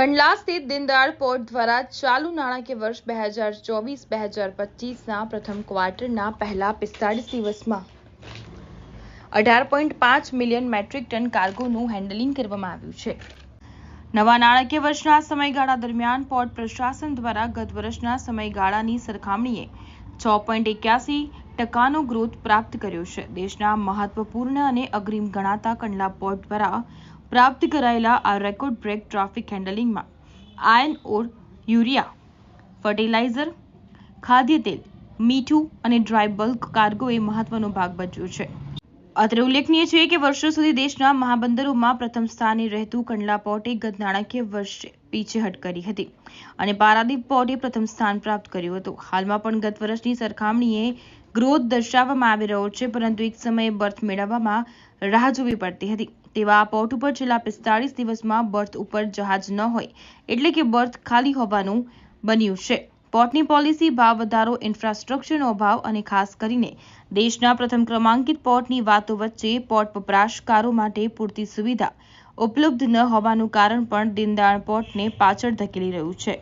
કંડલા સ્થિત દીનદયાળ પોર્ટ દ્વારા ચાલુ નાણાકીય વર્ષ બે હજાર ચોવીસ, બે હજાર પચીસના પ્રથમ ક્વાર્ટરના પહેલા પિસ્તાળીસ દિવસમાં અઢાર પોઈન્ટ પાંચ મિલિયન મેટ્રિક ટન કાર્ગોનું હેન્ડલિંગ કરવામાં આવ્યું છે. નવા નાણાકીય વર્ષના સમયગાળા દરમિયાન પોર્ટ પ્રશાસન દ્વારા ગત વર્ષના સમયગાળાની સરખામણીએ છ પોઈન્ટ એક્યાસી ટકાનો ગ્રોથ પ્રાપ્ત કર્યો છે. દેશના મહત્વપૂર્ણ અને અગ્રીમ ગણાતા કંડલા પોર્ટ દ્વારા પ્રાપ્ત કરાયેલા આ રેકોર્ડ બ્રેક ટ્રાફિક હેન્ડલિંગમાં આયર્ન ઓર યુરિયા, ફર્ટિલાઇઝર ખાદ્ય તેલ મીઠું અને ડ્રાય બલ્ક કાર્ગોએ મહત્વનો ભાગ ભજવ્યો છે. અત્રે ઉલ્લેખનીય છે કે વર્ષો સુધી દેશના મહાબંદરોમાં પ્રથમ સ્થાને રહેતું કંડલા પોર્ટે ગત નાણાકીય વર્ષે પીછેહટ કરી હતી અને પારાદીપ પોર્ટે પ્રથમ સ્થાન પ્રાપ્ત કર્યું હતું. હાલમાં પણ ગત વર્ષની સરખામણીએ ગ્રોથ દર્શાવવામાં આવી રહ્યો છે, પરંતુ એક સમયે બર્થ મેળવવામાં રાહ જોવી પડતી હતી. તેવા આ પોર્ટ ઉપર છેલ્લા પિસ્તાળીસ દિવસમાં બર્થ ઉપર જહાજ ન હોય એટલે કે બર્થ ખાલી હોવાનું બન્યું છે. પોર્ટની પોલિસી, ભાવ વધારો, ઇન્ફ્રાસ્ટ્રક્ચરનો અભાવ અને ખાસ કરીને દેશના પ્રથમ ક્રમાંકિત પોર્ટની વાતો વચ્ચે પોર્ટ વપરાશકારો માટે પૂરતી સુવિધા ઉપલબ્ધ ન હોવાનું કારણ પણ દીનદયાળ પોર્ટને પાછળ ધકેલી રહ્યું છે.